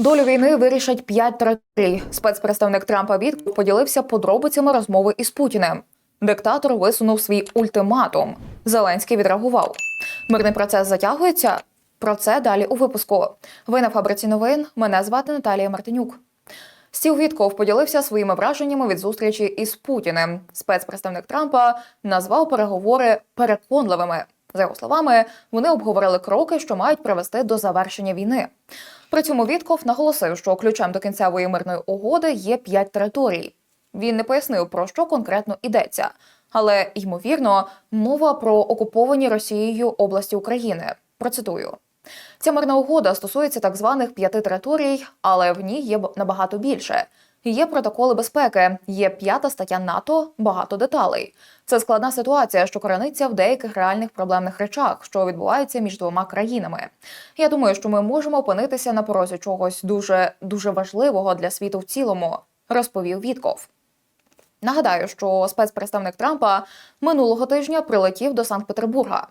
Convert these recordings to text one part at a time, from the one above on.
Долю війни вирішать п'ять територій. Спецпредставник Трампа Вітков поділився подробицями розмови із Путіним. Диктатор висунув свій ультиматум. Зеленський відреагував. Мирний процес затягується. Про це далі у випуску. Ви на фабриці новин. Мене звати Наталія Мартинюк. Стів Вітков поділився своїми враженнями від зустрічі із Путіним. Спецпредставник Трампа назвав переговори переконливими. За його словами, вони обговорили кроки, що мають привести до завершення війни. При цьому Вітков наголосив, що ключем до кінцевої мирної угоди є п'ять територій. Він не пояснив, про що конкретно йдеться, але ймовірно, мова про окуповані Росією області України. Процитую. Ця мирна угода стосується так званих п'яти територій, але в ній є набагато більше. Є протоколи безпеки, є п'ята стаття НАТО, багато деталей. Це складна ситуація, що корениться в деяких реальних проблемних речах, що відбуваються між двома країнами. Я думаю, що ми можемо опинитися на порозі чогось дуже дуже важливого для світу в цілому, розповів Вітков. Нагадаю, що спецпредставник Трампа минулого тижня прилетів до Санкт-Петербурга.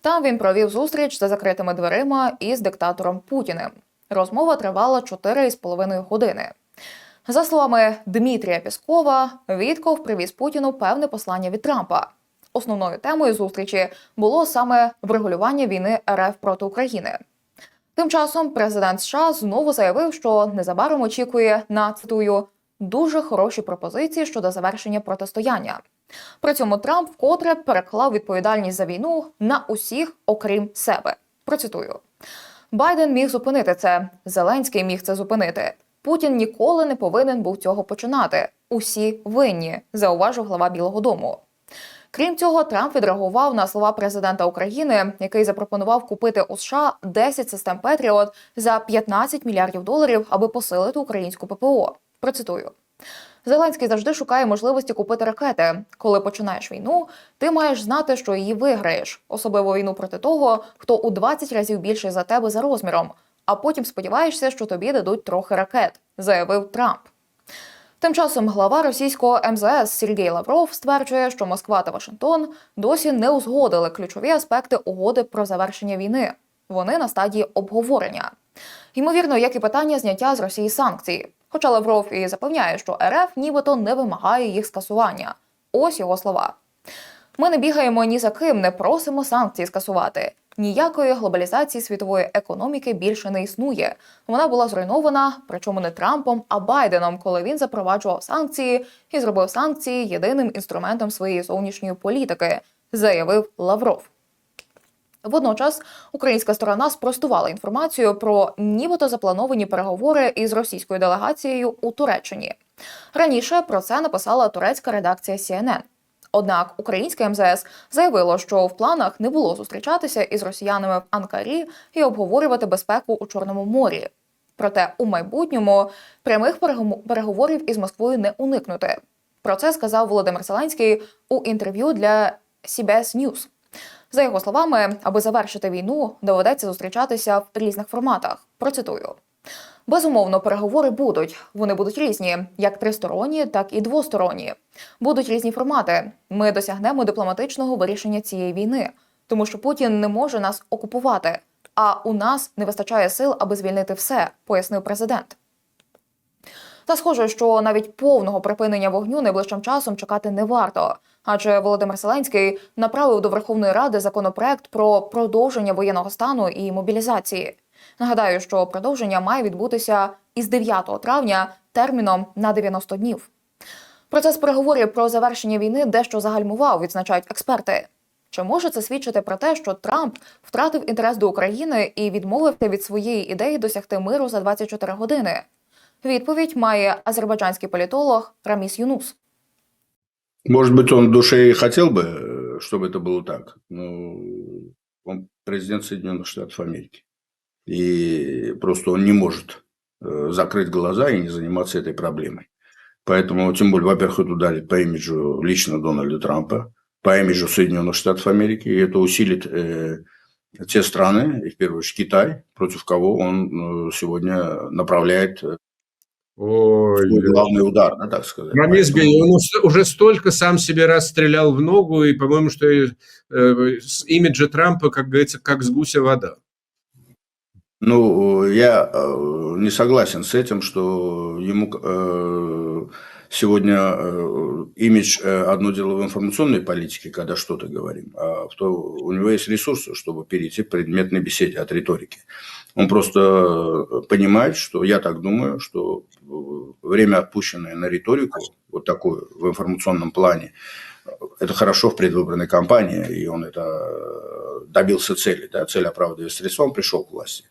Там він провів зустріч за закритими дверима із диктатором Путіним. Розмова тривала 4,5 години. За словами Дмитрія Піскова, Вітков привіз Путіну певне послання від Трампа. Основною темою зустрічі було саме врегулювання війни РФ проти України. Тим часом президент США знову заявив, що незабаром очікує на цитую дуже хороші пропозиції щодо завершення протистояння. При цьому Трамп вкотре переклав відповідальність за війну на усіх, окрім себе. Процитую: Байден міг зупинити це. Зеленський міг це зупинити. Путін ніколи не повинен був цього починати. Усі винні, зауважив глава Білого Дому. Крім цього, Трамп відреагував на слова президента України, який запропонував купити у США 10 систем Петріот за 15 мільярдів доларів, аби посилити українську ППО. Процитую. Зеленський завжди шукає можливості купити ракети. Коли починаєш війну, ти маєш знати, що її виграєш, особливо війну проти того, хто у 20 разів більший за тебе за розміром. А потім сподіваєшся, що тобі дадуть трохи ракет, заявив Трамп. Тим часом глава російського МЗС Сергій Лавров стверджує, що Москва та Вашингтон досі не узгодили ключові аспекти угоди про завершення війни. Вони на стадії обговорення. Ймовірно, як і питання зняття з Росії санкцій. Хоча Лавров і запевняє, що РФ нібито не вимагає їх скасування. Ось його слова. Ми не бігаємо ні за ким, не просимо санкції скасувати. Ніякої глобалізації світової економіки більше не існує. Вона була зруйнована, причому не Трампом, а Байденом, коли він запроваджував санкції і зробив санкції єдиним інструментом своєї зовнішньої політики, заявив Лавров. Водночас українська сторона спростувала інформацію про нібито заплановані переговори із російською делегацією у Туреччині. Раніше про це написала турецька редакція CNN. Однак українське МЗС заявило, що в планах не було зустрічатися із росіянами в Анкарі і обговорювати безпеку у Чорному морі. Проте у майбутньому прямих переговорів із Москвою не уникнути. Про це сказав Володимир Зеленський у інтерв'ю для CBS News. За його словами, аби завершити війну, доведеться зустрічатися в різних форматах. Процитую. Безумовно, переговори будуть. Вони будуть різні, як тристоронні, так і двосторонні. Будуть різні формати. Ми досягнемо дипломатичного вирішення цієї війни, тому що Путін не може нас окупувати. А у нас не вистачає сил, аби звільнити все, пояснив президент. Та схоже, що навіть повного припинення вогню найближчим часом чекати не варто. Адже Володимир Зеленський направив до Верховної Ради законопроект про продовження воєнного стану і мобілізації. Нагадаю, що продовження має відбутися із 9 травня терміном на 90 днів. Процес переговорів про завершення війни дещо загальмував, відзначають експерти. Чи може це свідчити про те, що Трамп втратив інтерес до України і відмовився від своєї ідеї досягти миру за 24 години? Відповідь має азербайджанський політолог Раміс Юнус. Может быть, он в душе и хотел бы, э, чтобы это было так, но он президент Соединенных Штатов Америки. И просто он не может э, закрыть глаза и не заниматься этой проблемой. Поэтому, тем более, во-первых, это ударит по имиджу лично Дональда Трампа, по имиджу Соединенных Штатов Америки, и это усилит э, те страны, и в первую очередь Китай, против кого он э, сегодня направляет э, Ой, свой главный удар, да, так сказать. Рамис Поэтому- он уж- уже столько сам себе раз стрелял в ногу, и, по-моему, что э, с имиджа Трампа, как говорится, как с гуся вода. Ну, я э, не согласен с этим, что ему э, сегодня э, имидж э, одно дело в информационной политике, когда что-то говорим, а в то, у него есть ресурсы, чтобы перейти к предметной беседе от риторики. Он просто понимает, что я так думаю, что э, время, отпущенное на риторику, вот такую в информационном плане, это хорошо в предвыборной кампании, и он это э, добился цели, да, цель оправдывает средства, он пришел к власти.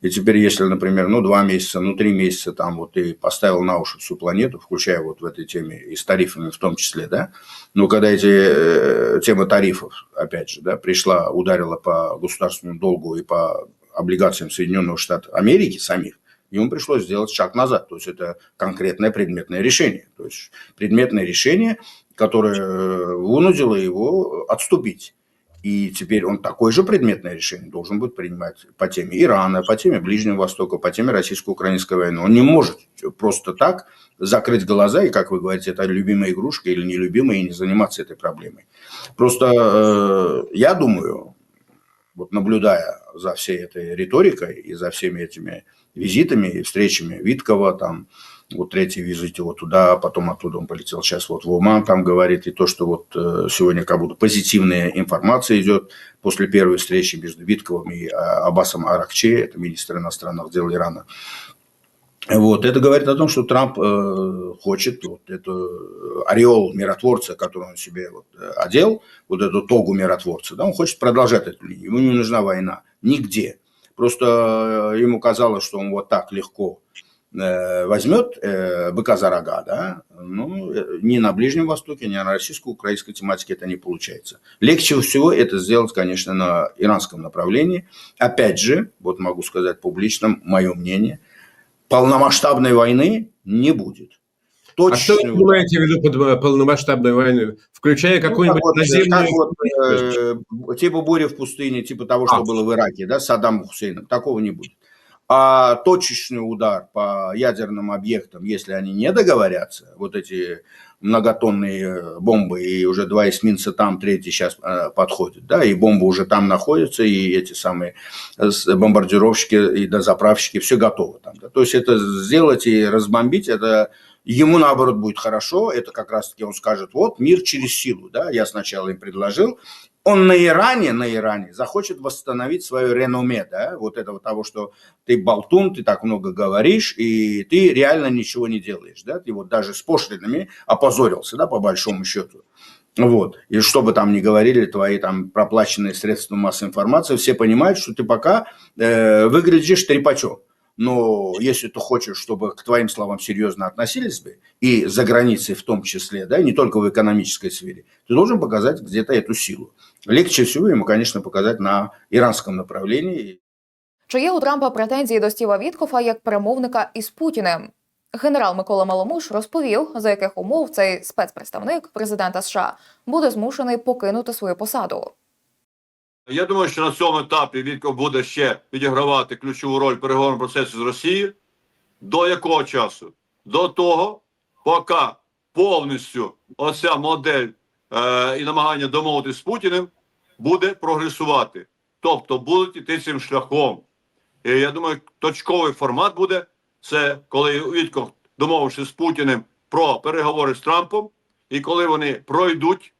И теперь, если, например, ну, два месяца, ну, три месяца там вот ты поставил на уши всю планету, включая вот в этой теме и с тарифами в том числе, да, но когда эти э, тема тарифов, опять же, да, пришла, ударила по государственному долгу и по облигациям Соединенных Штатов Америки самих, ему пришлось сделать шаг назад. То есть это конкретное предметное решение. То есть предметное решение, которое э, вынудило его отступить. И теперь он такое же предметное решение должен будет принимать по теме Ирана, по теме Ближнего Востока, по теме российско-украинской войны. Он не может просто так закрыть глаза и, как вы говорите, это любимая игрушка или нелюбимая, и не заниматься этой проблемой. Просто э, я думаю, вот наблюдая за всей этой риторикой и за всеми этими визитами и встречами Виткова, там, вот третий визит его туда, потом оттуда он полетел сейчас вот в Уман, там говорит, и то, что вот э, сегодня как будто позитивная информация идет после первой встречи между Витковым и э, Аббасом Аракче, это министр иностранных дел Ирана. Вот, это говорит о том, что Трамп э, хочет вот это ореол миротворца, который он себе вот, э, одел, вот эту тогу миротворца, да, он хочет продолжать эту линию. Ему не нужна война нигде. Просто э, ему казалось, что он вот так легко э, возьмет э, быка за рога, да, ну, э, ни на Ближнем Востоке, ни на российско-украинской тематике это не получается. Легче всего это сделать, конечно, на иранском направлении. Опять же, вот могу сказать публично, мое мнение, полномасштабной войны не будет. А что вы понимаете в виду под э, полномасштабной войной? Включая Ну, какую-нибудь как вот, наземную... вот, э, типа бури в пустыне, типа того, что А. было в Ираке, да, с Саддамом Хусейном. Такого не будет. А точечный удар по ядерным объектам, если они не договорятся, вот эти многотонные бомбы, и уже два эсминца там, третий сейчас э, подходит, да, и бомбы уже там находятся, и эти самые э, бомбардировщики и дозаправщики, все готово там. да. То есть это сделать и разбомбить, это ему наоборот будет хорошо, это как раз-таки он скажет, вот мир через силу, да, я сначала им предложил, он на Иране, на Иране захочет восстановить свое реноме, да, вот этого того, что ты болтун, ты так много говоришь, и ты реально ничего не делаешь, да, ты вот даже с пошлинами опозорился, да, по большому счету. Вот. И что бы там ни говорили твои там проплаченные средства массовой информации, все понимают, что ты пока э, выглядишь трепачом. Но если ты хочешь, чтобы к твоим словам серьезно относились бы, и за границей в том числе, да, не только в экономической сфере, ты должен показать где-то эту силу. Легче всего ему, конечно, показать на иранском направлении. Чи є у Трампа претензії до Стіва Віткофа як перемовника із Путіним? Генерал Микола Маломуш розповів, за яких умов цей спецпредставник президента США буде змушений покинути свою посаду. Я думаю, що на цьому етапі Вітков буде ще відігравати ключову роль в переговорному процесі з Росією. До якого часу? До того, поки повністю оця модель е, і намагання домовитися з Путіним буде прогресувати. Тобто будуть іти цим шляхом. І я думаю, точковий формат буде це коли Вітков, домовившись з Путіним про переговори з Трампом, і коли вони пройдуть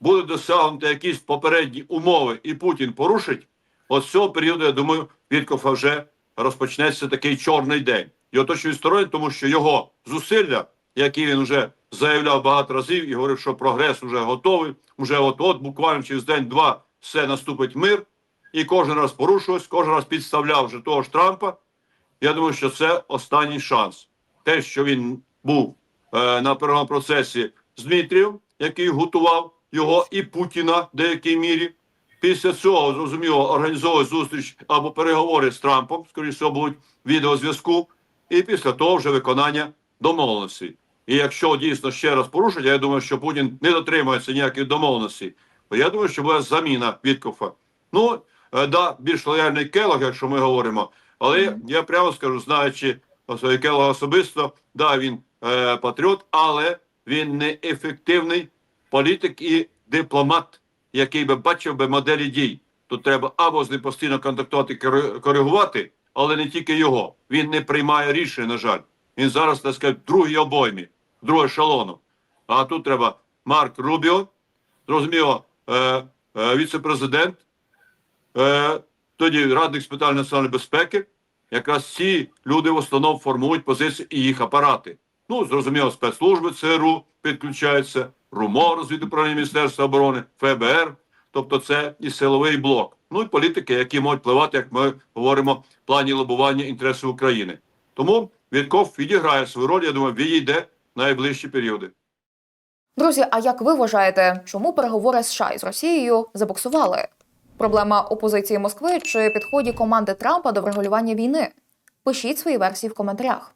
будуть досягнути якісь попередні умови, і Путін порушить, от з цього періоду, я думаю, Віткофа вже розпочнеться такий чорний день. Його точно відсторонять, тому що його зусилля, які він вже заявляв багато разів і говорив, що прогрес вже готовий, вже от-от, буквально через день-два все наступить мир, і кожен раз порушувався, кожен раз підставляв вже того ж Трампа. Я думаю, що це останній шанс. Те, що він був е, на переговорному процесі з Дмитрієм, який готував його і Путіна в деякій мірі. Після цього, зрозуміло, організовує зустріч або переговори з Трампом, скоріше всього, будуть відеозв'язку, і після того вже виконання домовленостей. І якщо дійсно ще раз порушить, я думаю, що Путін не дотримується ніяких домовленостей, то я думаю, що буде заміна Віткофа. Ну, е, да, більш лояльний Келог, якщо ми говоримо, але я прямо скажу, знаючи Келога особисто, да, він е, патріот, але він не ефективний політик і дипломат, який би бачив би моделі дій. Тут треба або з ним постійно контактувати, кори- коригувати, але не тільки його. Він не приймає рішення, на жаль. Він зараз, так сказати, в другій обоймі, в другій ешелону. А тут треба Марк Рубіо, зрозуміло, е, е, віце-президент, е, тоді радник з питань національної безпеки. Якраз ці люди в основному формують позиції і їх апарати. Ну, зрозуміло, спецслужби ЦРУ підключаються, РУМО, розвідуправління Міністерства оборони, ФБР, тобто це і силовий блок. Ну і політики, які можуть впливати, як ми говоримо, в плані лобування інтересів України. Тому Вітков відіграє свою роль, я думаю, відійде найближчі періоди. Друзі, а як ви вважаєте, чому переговори США із Росією забуксували? Проблема опозиції Москви чи підході команди Трампа до врегулювання війни? Пишіть свої версії в коментарях.